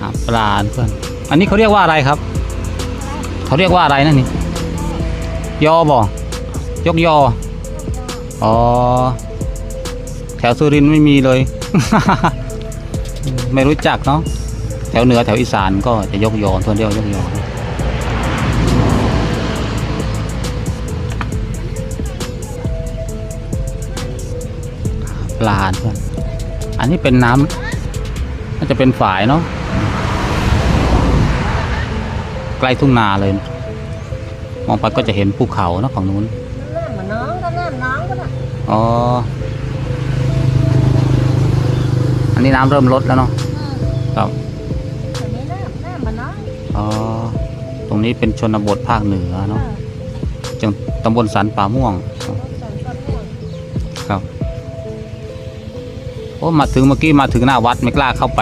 หาปลาเพื่อนอันนี้เขาเรียกว่าอะไรครับ เขาเรียกว่าอะไรนั่นนี่ยอบ่ยกยออ๋อแถวสุรินทร์ไม่มีเลย ไม่รู้จักเนาะแถวเหนือแถวอีสานก็จะยกยอทวนเรียกว่ายกยอปลาเพื่อนอันนี้เป็นน้ำน่าจะเป็นฝายเนาะ ใกล้ทุ่งนาเลยนะมองไปก็จะเห็นภูเขาเนาะฝั่งนู้นน้ำมันน้องก็น้ำน้องก็น่ะอ๋ออันนี้น้ำเริ่มลดแล้วเนาะครับอันนี้น้ำน้ำมันน้องอ๋อตรงนี้เป็นชนบทภาคเหนือเอเนาะอจังตำบลสันป่าม่วงต้นต้นต้นม่วง ครับโอ้มาถึงเมื่อกี้มาถึงหน้าวัดไม่กล้าเข้าไป